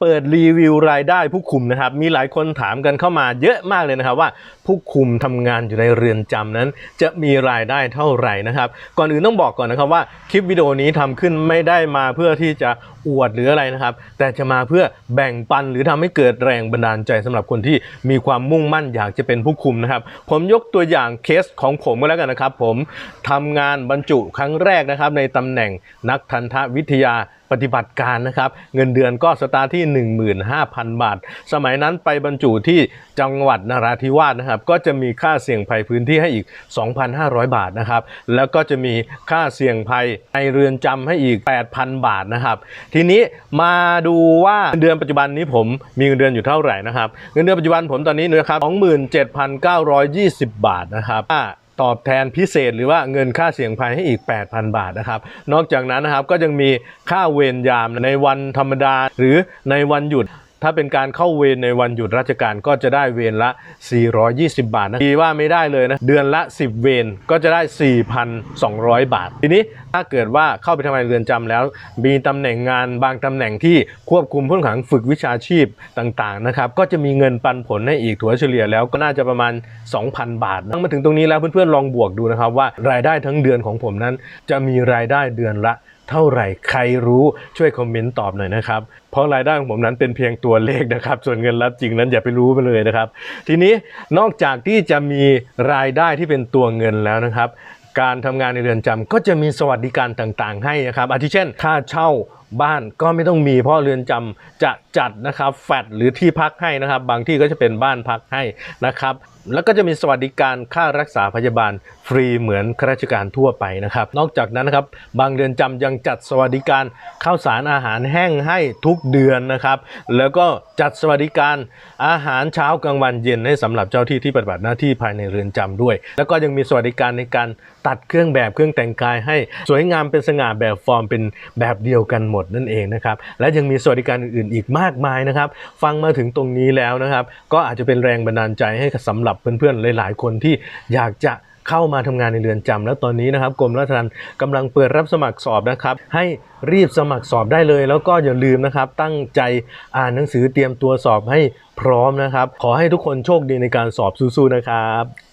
เปิดรีวิวรายได้ผู้คุมนะครับ มีหลายคนถามกันเข้ามาเยอะมากเลยนะครับว่าผู้คุมทำงานอยู่ในเรือนจำนั้น จะมีรายได้เท่าไหร่นะครับ ก่อนอื่นต้องบอกก่อนนะครับว่าคลิปวิดีโอนี้ทำขึ้นไม่ได้มาเพื่อที่จะอวดหรืออะไรนะครับ แต่จะมาเพื่อแบ่งปันหรือทำให้เกิดแรงบันดาลใจสำหรับคนที่มีความมุ่งมั่นอยากจะเป็นผู้คุมนะครับ ผมยกตัวอย่างเคสของผมก็แล้วกันนะครับ ผมทำงานบรรจุครั้งแรกนะครับในตำแหน่งนักทันตวิทยาปฏิบัติการนะครับ เงินเดือนก็สตาร์ทที่ 15,000 บาท สมัยนั้นไปบรรจุที่จังหวัดนราธิวาสนะครับ ก็จะมีค่าเสี่ยงภัยพื้นที่ให้อีก 2,500 บาทนะครับ แล้วก็จะมีค่าเสี่ยงภัยในเรือนจำให้อีก 8,000 บาทนะครับ ทีนี้มาดูว่าเงินเดือนปัจจุบันนี้ผมมีเงินเดือนอยู่เท่าไหร่นะครับ เงินเดือนปัจจุบันผมตอนนี้นะครับ27,920 บาทนะครับ ตอบแทนพิเศษ หรือว่าเงินค่าเสี่ยงภัยให้อีก 8,000 บาทนะครับ นอกจากนั้นนะครับก็ยังมีค่าเวรยามในวันธรรมดาหรือในวันหยุด ถ้าเป็นการเข้าเวรในวันหยุดราชการก็จะได้เวรละ 420 บาทนะดีว่าไม่ได้เลยนะ เดือนละ 10 เวรก็จะได้ 4,200 บาท ทีนี้ถ้าเกิดว่าเข้าไปทำงานเรือนจำแล้ว มีตำแหน่งงานบางตำแหน่งที่ควบคุมผู้ต้องขังฝึกวิชาชีพต่างๆนะครับ ก็จะมีเงินปันผลให้อีกถัวเฉลี่ยแล้วก็น่าจะประมาณ 2,000 บาทนะมาถึงตรงนี้แล้วเพื่อนๆลองบวกดูนะครับว่ารายได้ทั้งเดือนของผมนั้น จะมีรายได้เดือนละ เท่าไหร่ใครรู้ช่วยคอมเมนต์ตอบหน่อยนะครับ เพราะรายได้ของผมนั้นเป็นเพียงตัวเลขนะครับ ส่วนเงินรับจริงนั้นอย่าไปรู้ไปเลยนะครับ ทีนี้นอกจากที่จะมีรายได้ที่เป็นตัวเงินแล้วนะครับการทำงานในเรือนจำก็จะมีสวัสดิการต่างๆ ให้นะครับ อาทิเช่น ค่าเช่าบ้านก็ไม่ต้องมีเพราะเรือนจำจะ จัดนะครับแฟดหรือที่พักให้นะครับ บางที่ก็จะเป็นบ้านพักให้นะครับ แล้วก็จะมีสวัสดิการค่ารักษาพยาบาลฟรีเหมือนข้าราชการทั่วไปนะครับ นอกจากนั้นนะครับบางเรือนจำยังจัดสวัสดิการข้าวสารอาหารแห้งให้ทุกเดือนนะครับ แล้วก็จัดสวัสดิการอาหารเช้ากลางวันเย็นให้สำหรับเจ้าที่ที่ปฏิบัติหน้าที่ภายในเรือนจำด้วย แล้วก็ยังมีสวัสดิการในการตัดเครื่องแบบเครื่องแต่งกายให้สวยงามเป็นสง่าแบบฟอร์มเป็นแบบเดียวกันหมดนั่นเองนะครับและยังมีสวัสดิการอื่นๆอีกมากมายนะครับ ฟังมาถึงตรงนี้แล้วนะครับ ก็อาจจะเป็นแรงบันดาลใจให้กับสำหรับเพื่อนๆหลาย ๆ คนที่อยากจะเข้ามาทำงานในเรือนจำแล้วตอนนี้นะครับกรมราชทัณฑ์กำลังเปิดรับสมัครสอบนะครับ ให้รีบสมัครสอบได้เลย แล้วก็อย่าลืมนะครับ ตั้งใจอ่านหนังสือเตรียมตัวสอบให้พร้อมนะครับ ขอให้ทุกคนโชคดีในการสอบสู้ๆนะครับ